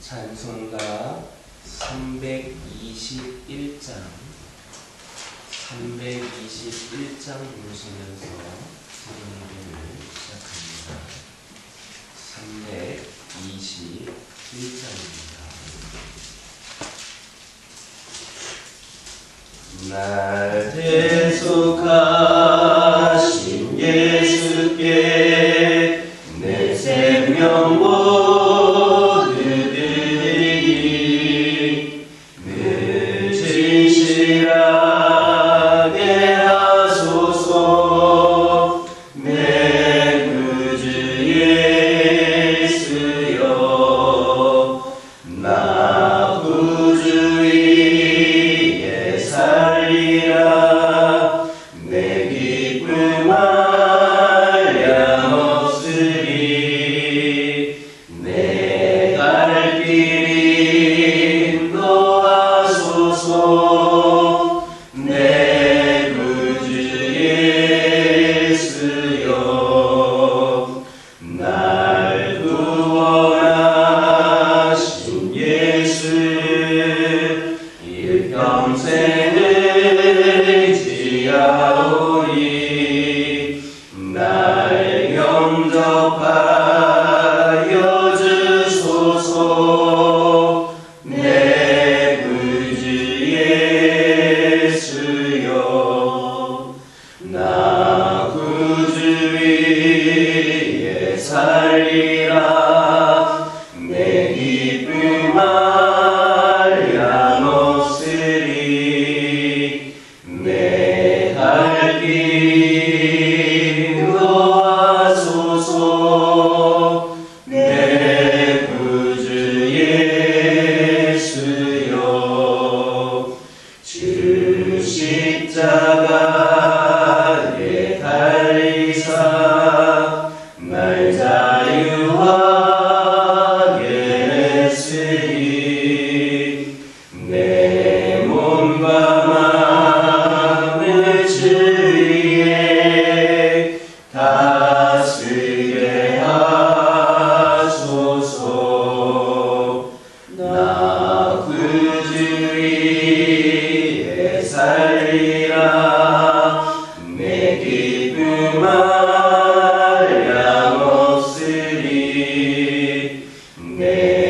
찬송가 321장 321장 부르시면서 드리는 예배를 시작합니다. 321장입니다. 날 대속하신 예수께 지하오니 날 영접하여 십자 없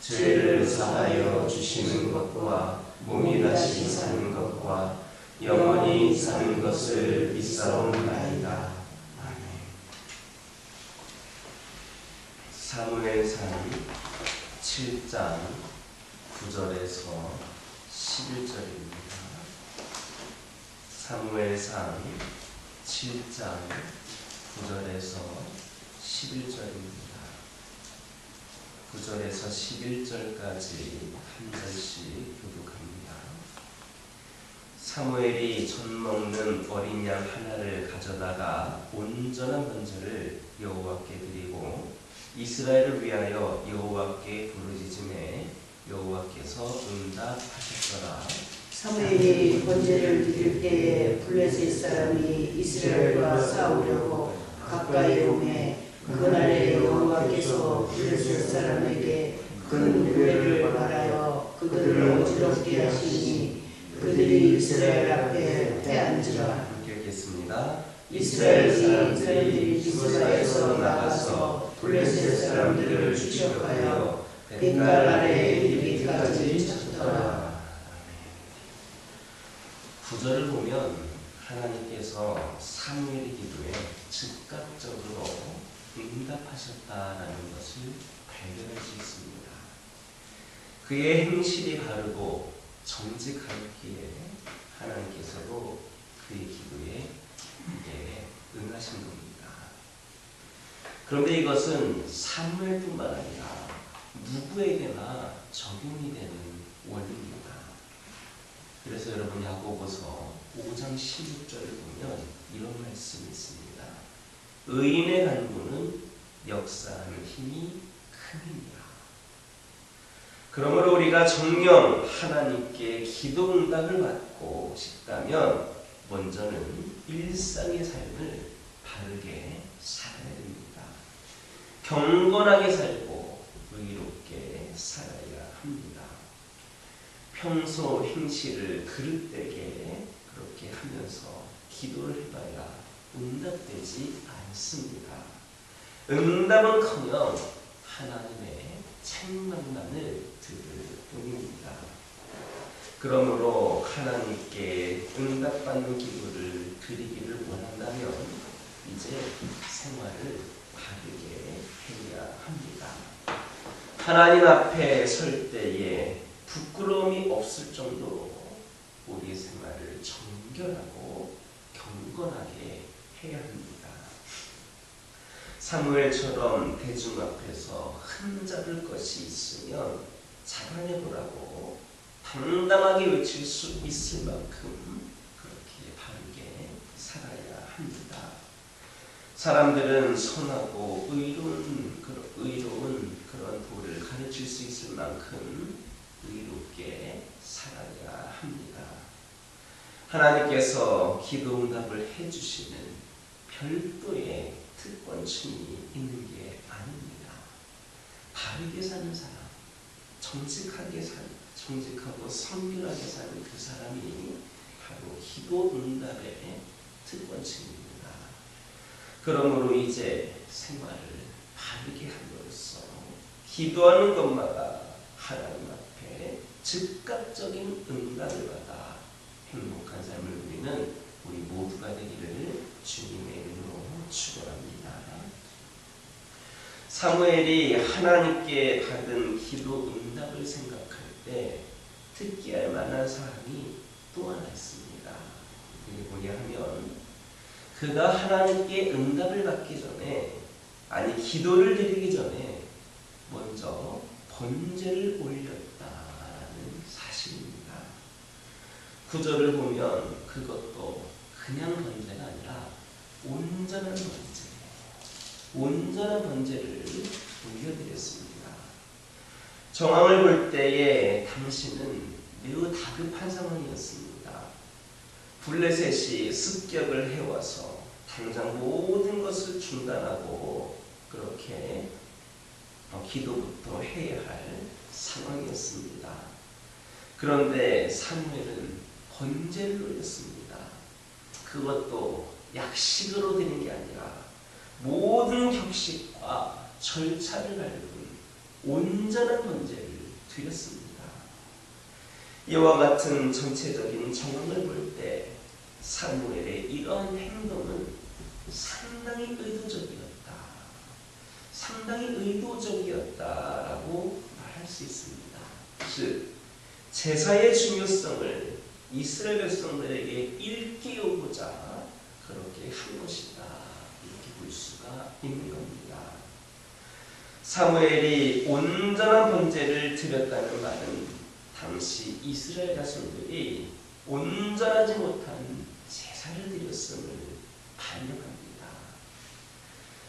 죄를 사하여 주시는 것과 몸이 다시 사는 것과 영원히 사는 것을 믿사옵나이다. 아멘. 사무엘상 7장 9절에서 11절입니다. 사무엘상 7장 9절에서 11절입니다. 9절에서 11절까지 한 절씩 교독합니다. 사무엘이 젖 먹는 어린 양 하나를 가져다가 온전한 번제를 여호와께 드리고 이스라엘을 위하여 여호와께 부르짖음에 여호와께서 응답하셨더라. 사무엘이 번제를 드릴 때에 블레셋 사람이 이스라엘과 싸우려고 가까이 오매 그날에 여호와께서 블레셋 사람에게 큰 노래를 말하여 그들을 어지럽게 하시니 그들이 이스라엘 앞에 패한지라. 함께 읽겠습니다. 이스라엘 사람들이 미스바에서 나가서 블레셋 사람들을 추격하여 벤갈 아래 이르기까지 쳤더라. 구절을 보면 하나님께서 사무엘의 기도에 즉각적으로 응답하셨다라는 것을 발견할 수 있습니다. 그의 행실이 바르고 정직하기에 하나님께서도 그의 기도에 응하신 겁니다. 그런데 이것은 사무엘뿐만 아니라 누구에게나 적용이 되는 원리입니다. 그래서 여러분 야고보서 5장 16절을 보면 이런 말씀이 있습니다. 의인의 간구는 역사하는 힘이 큽니다. 그러므로 우리가 정령 하나님께 기도 응답을 받고 싶다면 먼저는 일상의 삶을 바르게 살아야 됩니다. 경건하게 살고 의롭게 살아야 합니다. 평소 행실을 그릇되게 그렇게 하면서 기도를 해봐야 응답되지 않습니다. 응답은커녕 하나님의 책망만을 들을 뿐입니다. 그러므로 하나님께 응답받는 기도를 드리기를 원한다면 이제 생활을 바르게 해야 합니다. 하나님 앞에 설 때에 부끄러움이 없을 정도로 우리 생활을 정결하고 경건하게 해야 합니다. 사무엘처럼 대중 앞에서 흠잡을 것이 있으면 자랑해 보라고 당당하게 외칠 수 있을 만큼 그렇게 바르게 살아야 합니다. 사람들은 선하고 의로운 의로운 그런 도를 가르칠 수 있을 만큼 의롭게 살아야 합니다. 하나님께서 기도 응답을 해주시는 별도의 특권층이 있는 게 아닙니다. 바르게 사는 사람, 정직하게 사는, 정직하고 성실하게 사는 그 사람이 바로 기도 응답의 특권층입니다. 그러므로 이제 생활을 바르게 함으로써 기도하는 것마다 하나님 앞에 즉각적인 응답을 받아 행복한 삶을 누리는 우리 모두가 되기를 주님의 이름으로 축원합니다. 사무엘이 하나님께 받은 기도 응답을 생각할 때 특기할 만한 사람이 또 하나 있습니다. 그게 뭐냐 하면 그가 하나님께 응답을 받기 전에 아니 기도를 드리기 전에 먼저 번제를 올렸다라는 사실입니다. 구절을 보면 그것도 그냥 번제가 아니라 온전한 번제, 온전한 번제를 올려드렸습니다. 정황을 볼 때에 당신은 매우 다급한 상황이었습니다. 블레셋이 습격을 해와서 당장 모든 것을 중단하고 그렇게 어, 기도부터 해야 할 상황이었습니다. 그런데 사무엘은 번제를 올렸습니다. 그것도 약식으로 되는 게 아니라 모든 격식과 절차를 밟은 온전한 번제를 드렸습니다. 이와 같은 전체적인 정황을 볼 때 사무엘의 이러한 행동은 상당히 의도적이었다. 상당히 의도적이었다라고 말할 수 있습니다. 즉 제사의 중요성을 이스라엘 백성들에게 일깨우고자 그렇게 한 것이다. 이렇게 볼 수가 있는 겁니다. 사무엘이 온전한 번제를 드렸다는 말은 당시 이스라엘 자손들이 온전하지 못한 제사를 드렸음을 반영합니다.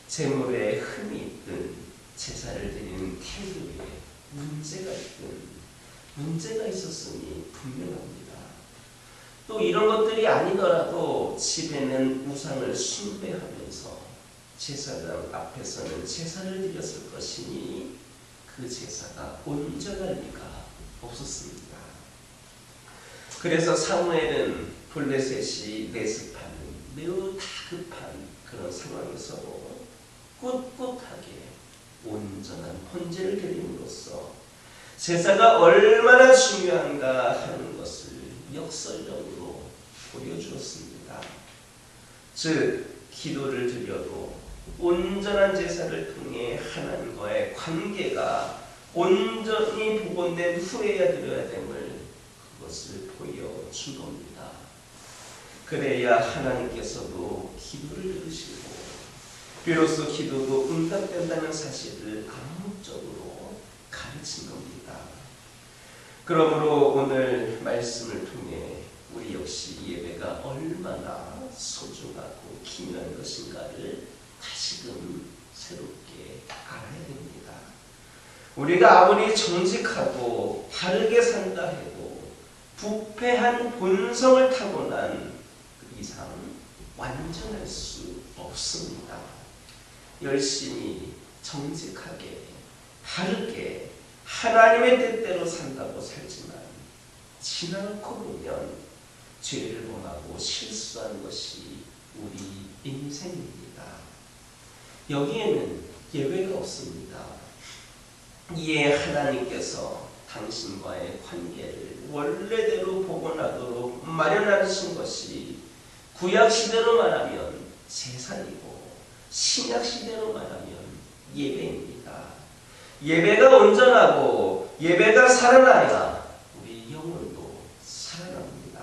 제물에 흠이 있든 제사를 드리는 태도에 문제가 있든 문제가 있었음이 분명합니다. 또 이런 것들이 아니더라도 집에는 우상을 숭배하면서 제사장 앞에서는 제사를 드렸을 것이니 그 제사가 온전할 리가 없었습니다. 그래서 사무엘은 블레셋이 내습하는 매우 다급한 그런 상황에서도 꿋꿋하게 온전한 번제를 드림으로써 제사가 얼마나 중요한가 하는 것을 역설적으로 보여주었습니다. 즉 기도를 드려도 온전한 제사를 통해 하나님과의 관계가 온전히 복원된 후에야 드려야 됨을 그것을 보여준 겁니다. 그래야 하나님께서도 기도를 들으시고 비로소 기도도 응답된다는 사실을 암묵적으로 가르친 겁니다. 그러므로 오늘 말씀을 통해 우리 역시 예배가 얼마나 소중하고 기묘한 것인가를 다시금 새롭게 알아야 됩니다. 우리가 아무리 정직하고 바르게 산다 해도 부패한 본성을 타고난 그 이상 완전할 수 없습니다. 열심히 정직하게 바르게 하나님의 뜻대로 산다고 살지만 지나고 보면 죄를 범하고 실수한 것이 우리 인생입니다. 여기에는 예외가 없습니다. 이에 하나님께서 당신과의 관계를 원래대로 복원하도록 마련하신 것이 구약 시대로 말하면 제사이고 신약 시대로 말하면 예배입니다. 예배가 온전하고 예배가 살아나야 우리 영혼도 살아납니다.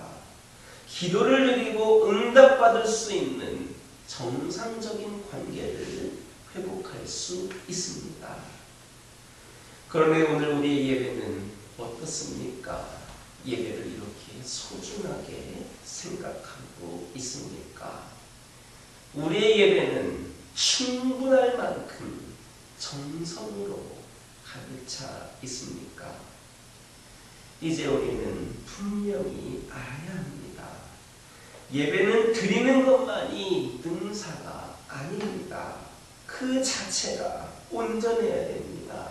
기도를 드리고 응답받을 수 있는 정상적인 관계를 회복할 수 있습니다. 그런데 오늘 우리의 예배는 어떻습니까? 예배를 이렇게 소중하게 생각하고 있습니까? 우리의 예배는 충분할 만큼 정성으로 가득 차 있습니까? 이제 우리는 분명히 알아야 합니다. 예배는 드리는 것만이 능사가 아닙니다. 그 자체가 온전해야 됩니다.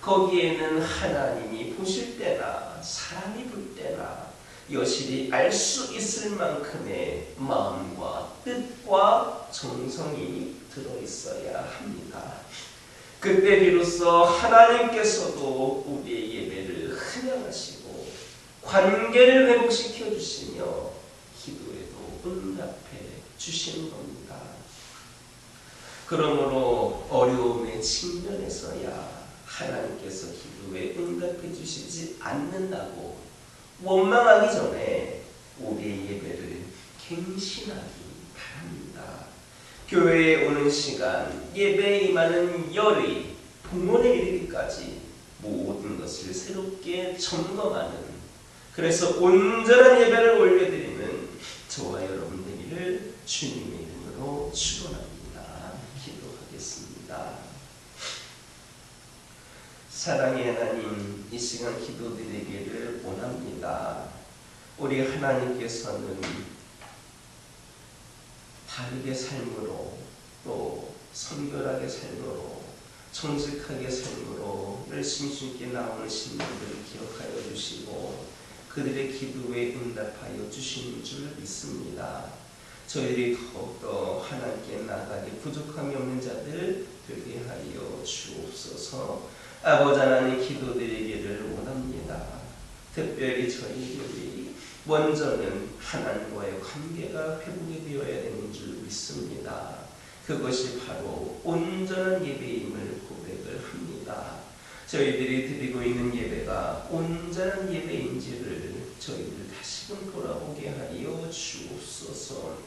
거기에는 하나님이 보실 때나 사람이 볼 때나 여실히 알 수 있을 만큼의 마음과 뜻과 정성이 들어 있어야 합니다. 그때 비로소 하나님께서도 우리의 예배를 흔양하시고 관계를 회복시켜 주시며 기도에도 응답해 주시는 겁니다. 그러므로 어려움의 측면에서야 하나님께서 기도에 응답해 주시지 않는다고 원망하기 전에 우리의 예배를 갱신하기. 교회에 오는 시간, 예배에 임하는 열의 봉헌에 이르기까지 모든 것을 새롭게 점검하는 그래서 온전한 예배를 올려드리는 저와 여러분 되기를 주님의 이름으로 축원합니다. 기도하겠습니다. 사랑의 하나님, 이 시간 기도드리기를 원합니다. 우리 하나님께서는 바르게 삶으로 또 성결하게 삶으로 정직하게 삶으로 열심히 주님께 나오는 신분들을 기억하여 주시고 그들의 기도에 응답하여 주시는 줄 믿습니다. 저희들이 더욱더 하나님께 나가기 부족함이 없는 자들 되게 하여 주옵소서 아버지 하나님 기도드리기를 원합니다. 특별히 저희들이 먼저는 하나님과의 관계가 회복이 되어야 되는 줄 믿습니다. 그것이 바로 온전한 예배임을 고백을 합니다. 저희들이 드리고 있는 예배가 온전한 예배인지를 저희들 다시금 돌아보게 하여 주옵소서.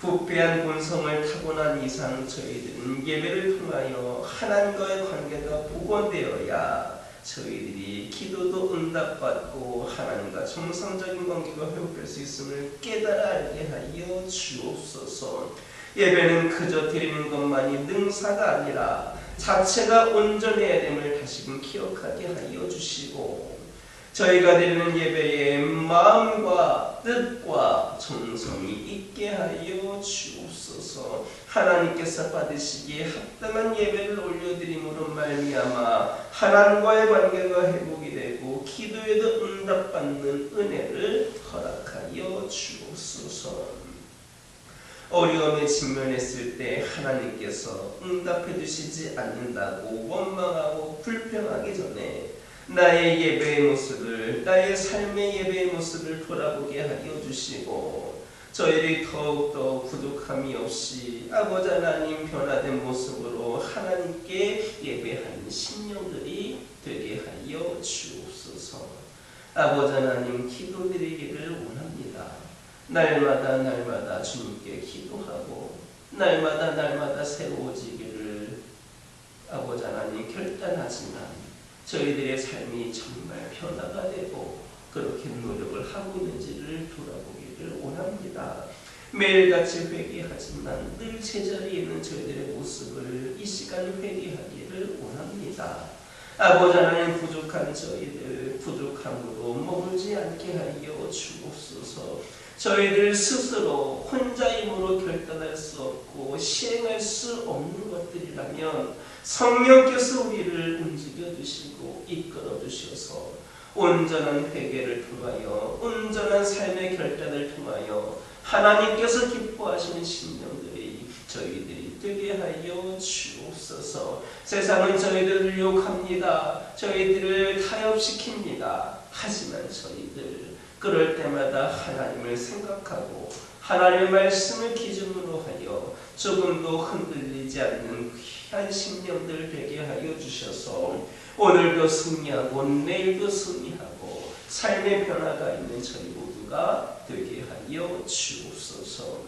부패한 본성을 타고난 이상 저희들은 예배를 통하여 하나님과의 관계가 복원되어야 저희들이 기도도 응답받고 하나님과 정상적인 관계가 회복될 수 있음을 깨달아 알게 하여 주옵소서. 예배는 그저 드리는 것만이 능사가 아니라 자체가 온전해야 됨을 다시금 기억하게 하여 주시고 저희가 드리는 예배에 마음과 뜻과 정성이 있게 하여 주옵소서. 하나님께서 받으시기에 합당한 예배를 올려드림으로 말미암아 하나님과의 관계가 회복이 되고 기도에도 응 응답받는 은혜를 허락하여 주옵소서. 어려움에 직면했을 때 하나님께서 응답해 주시지 않는다고 원망하고 불평하기 전에 나의 예배의 모습을 나의 삶의 예배의 모습을 돌아보게 하여 주시고 저희들이 더욱더 부족함이 없이 아버지 하나님 변화된 모습으로 하나님께 예배하는 신령들이 되게 하여 주옵소서. 아버지 하나님 기도드리기를 원합니다. 날마다 날마다 주님께 기도하고 날마다 날마다 새로워지기를 아버지 하나님 결단하지만 저희들의 삶이 정말 변화가 되고 그렇게 노력을 하고 있는지를 돌아보기를 원합니다. 매일같이 회개하지만 늘 제자리에 있는 저희들의 모습을 이 시간에 회개하기를 원합니다. 아버지 하나님 부족한 저희들 부족함으로 머물지 않게 하여 주옵소서. 저희들 스스로 혼자 힘으로 결단할 수 없고 시행할 수 없는 것들이라면 성령께서 우리를 움직여 주시고 이끌어 주셔서 온전한 회개를 통하여 온전한 삶의 결단을 통하여 하나님께서 기뻐하시는 신령들이 저희들이 되게 하여 주옵소서. 세상은 저희들을 유혹합니다. 저희들을 타협시킵니다. 하지만 저희들 그럴 때마다 하나님을 생각하고 하나님의 말씀을 기준으로 하여 조금도 흔들리지 않는 귀한 신령들 되게 하여 주셔서 오늘도 승리하고 내일도 승리하고 삶의 변화가 있는 저희 모두가 되게 하여 주옵소서.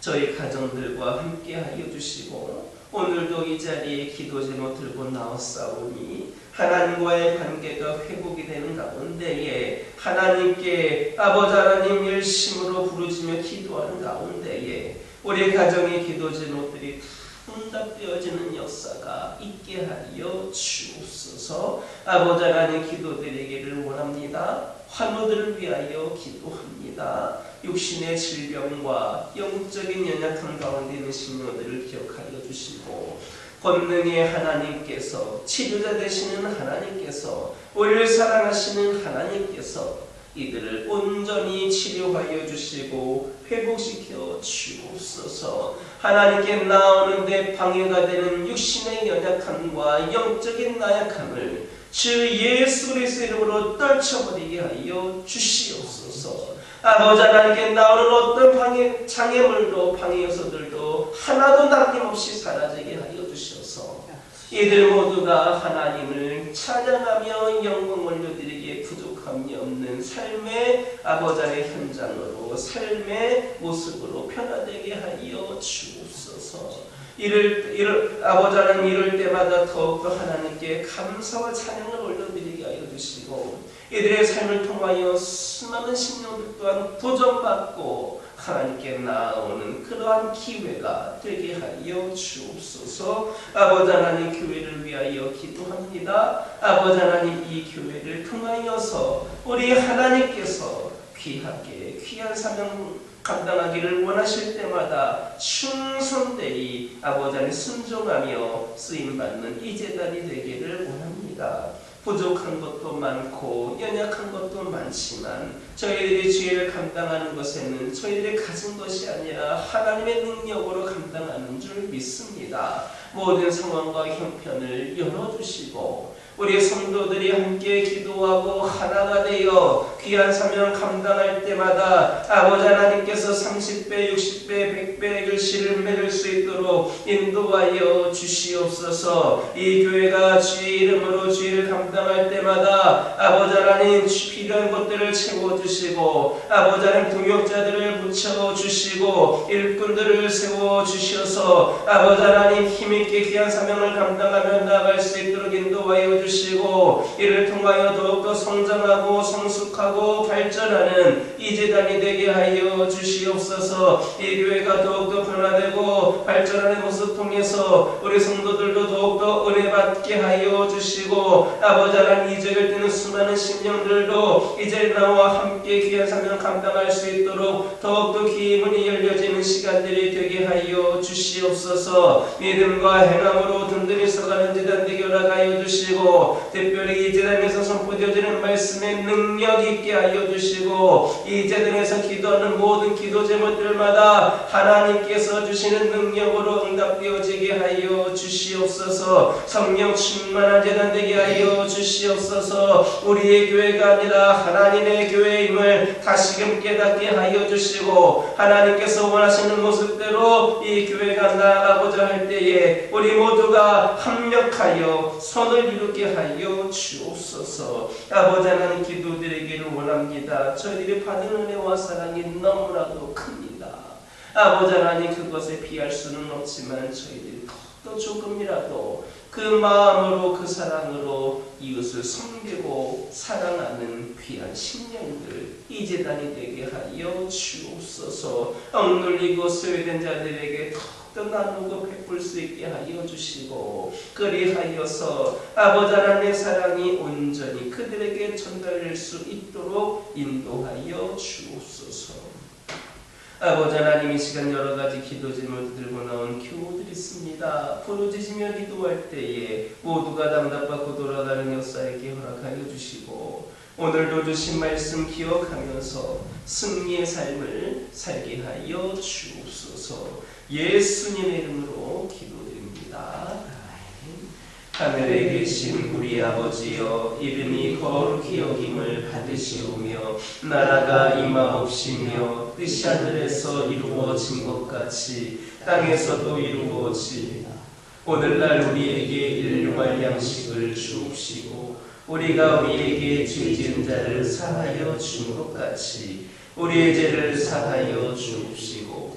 저희 가정들과 함께 하여 주시고 오늘도 이 자리에 기도 제목 들고 나왔사오니 하나님과의 관계가 회복이 되는 가운데에 하나님께 아버지 하나님 열심으로 부르짖며 기도하는 가운데에 우리 가정의 기도 제목들이 응답되어지는 역사가 있게 하여 주옵소서. 아버지 하나님 기도드리기를 원합니다. 환우들을 위하여 기도합니다. 육신의 질병과 영적인 연약함 가운데 있는 신령들을 기억하여 주시고 권능의 하나님께서 치료자 되시는 하나님께서 우리를 사랑하시는 하나님께서 이들을 온전히 치료하여 주시고 회복시켜 주옵소서. 하나님께 나오는데 방해가 되는 육신의 연약함과 영적인 나약함을 주 예수 그리스도의 이름으로 떨쳐버리게 하여 주시옵소서. 아버지 하나님께 나오는 어떤 방해, 장애물도 방해 요소들도 하나도 남김없이 사라지게 하여 이들 모두가 하나님을 찬양하며 영광 올려드리기에 부족함이 없는 삶의 아버지의 현장으로 삶의 모습으로 변화되게 하여 주옵소서. 이를, 이를 아버지 하나님 이럴 때마다 더욱더 하나님께 감사와 찬양을 올려드리게 하여 주시고 이들의 삶을 통하여 수많은 신령들 또한 도전받고 하나님께 나아오는 그러한 기회가 되게 하여 주옵소서 아버지 하나님 교회를 위하여 기도합니다 아버지 하나님 이 교회를 통하여서 우리 하나님께서 귀하게 귀한 사명 감당하기를 원하실 때마다 충성되이 아버지 안에 순종하며 쓰임받는 이 재단이 되기를 원합니다. 부족한 것도 많고 연약한 것도 많지만 저희들이 죄를 감당하는 것에는 저희들이 가진 것이 아니라 하나님의 능력으로 감당하는 줄 믿습니다. 모든 상황과 형편을 열어주시고 우리 성도들이 함께 기도하고 하나가 되어 귀한 사명 감당할 때마다 아버지 하나님께서 30배, 60배, 100배 글씨를 맺을 수 있도록 인도하여 주시옵소서. 이 교회가 주의 이름으로 주의를 감당할 때마다 아버지 하나님 필요한 것들을 채워주시고 아버지 하나님 동역자들을 붙여주시고 일꾼들을 세워주셔서 아버지 하나님 힘있게 귀한 사명을 감당하며 나아갈 수 있도록 인도하여 주시 고 이를 통하여 더욱더 성장하고 성숙하고 발전하는 이이 재단이 되게 하여 주시옵소서. 이 교회가 더욱더 변화되고 발전하는 모습 통해서 우리 성도들도 더욱더 은혜 받게 하여 주시고 아버지 하나님 이 자리를 뜨는 수많은 심령들도 이 자리 나와 함께 귀한 사명 감당할 수 있도록 더욱더 기문이 열려지는 시간들이 되게 하여 주시옵소서. 믿음과 행함으로 든든히 서가는 재단 되게 허락하여 주시고 특별히 이 재단에서 선포되어지는 말씀의 능력 있게 하여 주시고 이 재단에서 기도하는 모든 기도 제목들마다 하나님께서 주시는 능력으로 응답되어지게 하여 주시옵소서. 성령 충만한 재단 되게 하여 주시옵소서. 우리의 교회가 아니라 하나님의 교회임을 다시금 깨닫게 하여 주시고 하나님께서 원하시는 모습대로 이 교회가 나아가고자 할 때에 우리 모두가 합력하여 손을 이루게 하여 주옵소서. 아버지 하나님 기도드리기를 원합니다. 저희들이 받은 은혜와 사랑이 너무나도 큽니다. 아버지 하나님 그것에 비할 수는 없지만 저희들이 더 조금이라도 그 마음으로 그 사랑으로 이웃을 섬기고 사랑하는 귀한 심령들 이 재단이 되게 하여 주옵소서. 억눌리고 소외된 자들에게 더 욱더 나누고 베풀 수 있게 하여 주시고 그리하여서 아버지 하나님의 사랑이 온전히 그들에게 전달될 수 있도록 인도하여 주옵소서 아버지 하나님 이 시간 여러 가지 기도 제목을 들고 나온 교우들이 있습니다. 부르짖으며 기도할 때에 모두가 답답하고 돌아가는 역사에게 허락하여 주시고 오늘도 주신 말씀 기억하면서 승리의 삶을 살게 하여 주옵소서 예수님의 이름으로 기도드립니다. 하늘에 계신 우리 아버지여 이름이 거룩히 여김을 받으시오며 나라가 임하옵시며 뜻이 하늘에서 이루어진 것 같이 땅에서도 이루어지리라 오늘날 우리에게 일용할 양식을 주옵시고 우리가 우리에게 죄 지은 자를 사하여 준 것 같이 우리의 죄를 사하여 주옵시고